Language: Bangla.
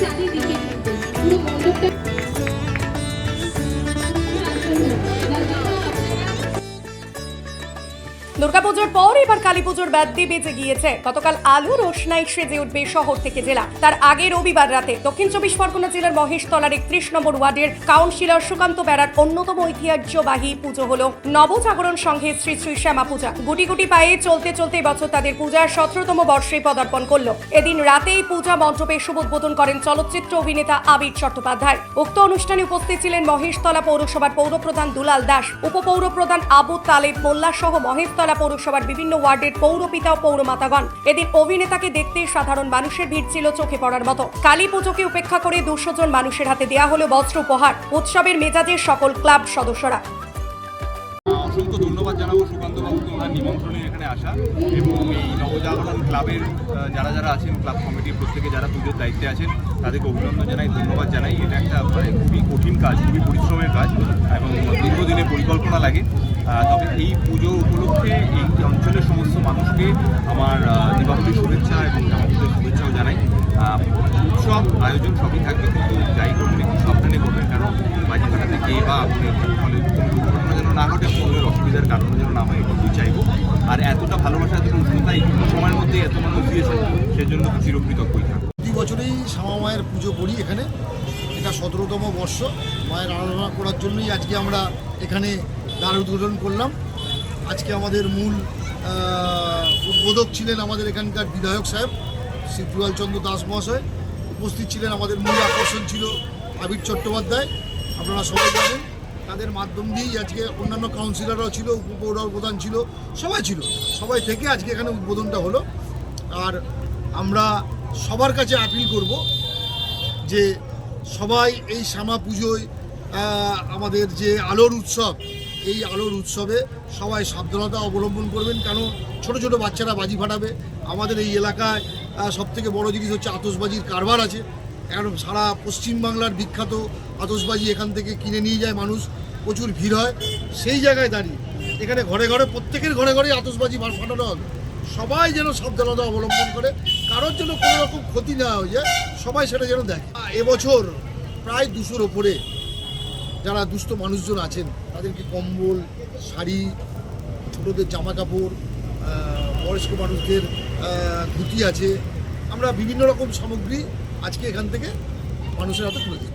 小弟弟。দুর্গাপুজোর পর এবার কালী পুজোর ব্যাদ্যে বেজে গিয়েছে। গতকাল আলু রোশনাই সেজে উঠবে শহর থেকে জেলা। তার আগে রবিবার রাতে দক্ষিণ চব্বিশ পরগনা জেলার মহেশতলার একত্রিশ নম্বর ওয়ার্ডের কাউন্সিলর সুকান্ত বেড়ার অন্যতম ঐতিহ্যবাহী পুজো হল নবজাগরণ সংঘের শ্রী শ্রী শ্যামা পূজা। গুটি গুটি পায়ে চলতে চলতে বছর তাদের পূজার সতেরোতম বর্ষে পদার্পণ করল। এদিন রাতেই পূজা মণ্ডপের শুভ উদ্বোধন করেন চলচ্চিত্র অভিনেতা আবির চট্টোপাধ্যায়। উক্ত অনুষ্ঠানে উপস্থিত ছিলেন মহেশতলা পৌরসভার পৌরপ্রধান দুলাল দাস, উপপৌরপ্রধান আবু তালেব মোল্লা সহ মহেশতলা পৌরসভার বিভিন্ন ওয়ার্ডের পৌরপিতা ও পৌরমাতাগণ। এদিন অভিনেতাকে দেখতে সাধারণ মানুষের ভিড় ছিল চোখে পড়ার মতো। কালী পুজোকে উপেক্ষা করে দুশো জন মানুষের হাতে দেয়া হলো বস্ত্র উপহার। উৎসবের মেজাজের সকল ক্লাব সদস্যরা। অসংখ্য ধন্যবাদ জানাব সুকান্ত বাবুকে ওনার নিমন্ত্রণে এখানে আসা এবং এই নবজাগরণ ক্লাবের যারা যারা আছেন, ক্লাব কমিটির প্রত্যেকে যারা পুজোর দায়িত্বে আছেন, তাদেরকে অভিনন্দন জানাই, ধন্যবাদ জানাই। এটা একটা মানে খুবই কঠিন কাজ, খুবই পরিশ্রমের কাজ এবং দীর্ঘদিনের পরিকল্পনা লাগে। তবে এই পুজো উপলক্ষে এই অঞ্চলের সমস্ত মানুষকে আমার দীপাবলির শুভেচ্ছা এবং জামাপুজোর শুভেচ্ছাও জানাই। উৎসব, আয়োজন সবই থাকবে কিন্তু যাই করবেন একটু সাবধানে করবেন। কারণ বাজি ফাটাতে গিয়ে বা ফলে দুর্ঘটনা যেন না ঘটে অন্যের অসুবিধার কারণে যেন না হয়, এটুকুই চাইব। আর এতটা ভালোবাসা, এতটা উষ্ণতা এইটুকু সময়ের মধ্যে এত মানুষ দিয়েছে, সেজন্য চিরকৃতজ্ঞই থাকব প্রতি বছরেই শ্যামা মায়ের পুজো করি এখানে। এটা সতেরোতম বর্ষ, মায়ের আরাধনা করার জন্যই আজকে আমরা এখানে দ্বার উদ্বোধন করলাম। আজকে আমাদের মূল উদ্বোধক ছিলেন আমাদের এখানকার বিধায়ক সাহেব শ্রী চন্দ্র দাস মহাশয়। উপস্থিত ছিলেন আমাদের মূল আকর্ষণ ছিল আবির চট্টোপাধ্যায়, আপনারা সবাই জানেন। তাদের মাধ্যম দিয়েই আজকে অন্যান্য কাউন্সিলররাও ছিল উপপৌর প্রধান ছিল, সবাই ছিল। সবাই থেকে আজকে এখানে উদ্বোধনটা হলো। আর আমরা সবার কাছে আপিল করব যে সবাই এই শ্যামা পুজোয় আমাদের যে আলোর উৎসব এই আলোর উৎসবে সবাই সাবধানতা অবলম্বন করবেন কারণ ছোট ছোট বাচ্চারা বাজি ফাটাবে। আমাদের এই এলাকায় সব থেকে বড় জিনিস হচ্ছে আতসবাজির কারবার আছে। এখন সারা পশ্চিমবাংলার বিখ্যাত আতসবাজি এখান থেকে কিনে নিয়ে যায় মানুষ, প্রচুর ভিড় হয়। সেই জায়গায় দাঁড়িয়ে, এখানে ঘরে ঘরে, প্রত্যেকের ঘরে ঘরে আতসবাজি ফাটানো হবে। সবাই যেন সাবধানতা অবলম্বন করে, কারোর জন্য কোনো রকম ক্ষতি না হয়ে যায়, সবাই সেটা যেন দেখে। এবছর প্রায় দুশোর ওপরে যারা দুস্থ মানুষজন আছেন, তাদেরকে কম্বল, শাড়ি, ছোটোদের জামা কাপড় বয়স্ক মানুষদের ধুতি আছে। আমরা বিভিন্ন রকম সামগ্রী আজকে এখান থেকে মানুষের হাতে তুলে দিই।